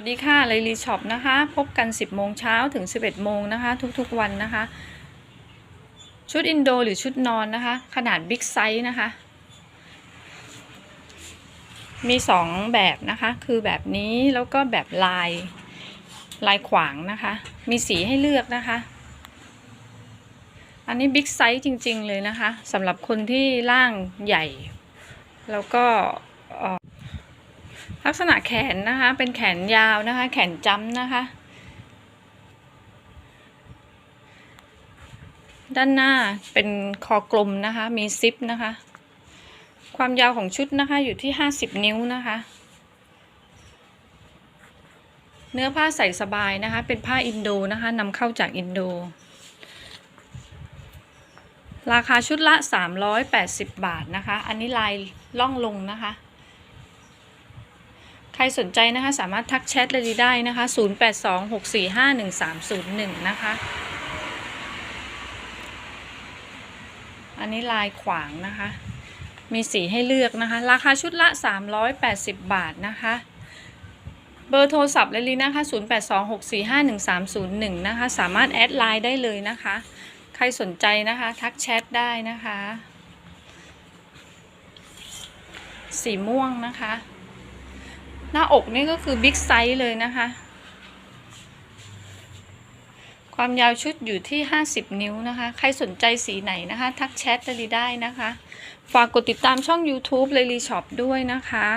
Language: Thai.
วัสดีค่ะไลลีช็อปนะคะ พบกัน 10 โมงเช้าถึง 11 โมงนะคะ ทุกๆวันนะคะ ชุดอินโดหรือชุดนอนนะคะ ขนาดบิ๊กไซส์นะคะ มี 2 แบบนะคะ คือแบบนี้แล้วก็แบบลายลายขวางนะคะ มีสีให้เลือกนะคะ อันนี้บิ๊กไซส์จริงๆเลยนะคะสำหรับคนที่ร่างใหญ่ แล้วก็ ลักษณะแขนนะคะ เป็นแขนยาวนะคะ แขนจ้ำนะคะ ด้านหน้าเป็นคอกลมนะคะ มีซิปนะคะ ความยาวของชุดนะคะอยู่ที่50นิ้วนะคะ เนื้อผ้าใส่สบายนะคะ เป็นผ้าอินโดนะคะนำเข้าจากอินโด ราคาชุดละ 380 บาทนะคะ อันนี้ลายล่องลงนะคะ ครสนใจนะคะสามารถทักแชทเลยได้นะคะ 0826451301 นะคะ อันนี้ลายขวางนะคะ มีสีให้เลือกนะคะ ราคาชุดละ 380 บาทนะคะ เบอร์โทรศัพท์เลยลีนะคะ 0826451301 นะคะ สามารถแอดไลน์ได้เลยนะคะ ใครสนใจนะคะ ทักแชทได้นะคะ สีม่วงนะคะ หน้าอกนี่ก็คือบิ๊กไซส์เลยนะคะ ความยาวชุดอยู่ที่ 50 นิ้วนะคะ ใครสนใจสีไหนนะคะ ทักแชทเลยได้นะคะ ฝากกดติดตามช่อง YouTube เลยรีช็อปด้วยนะคะ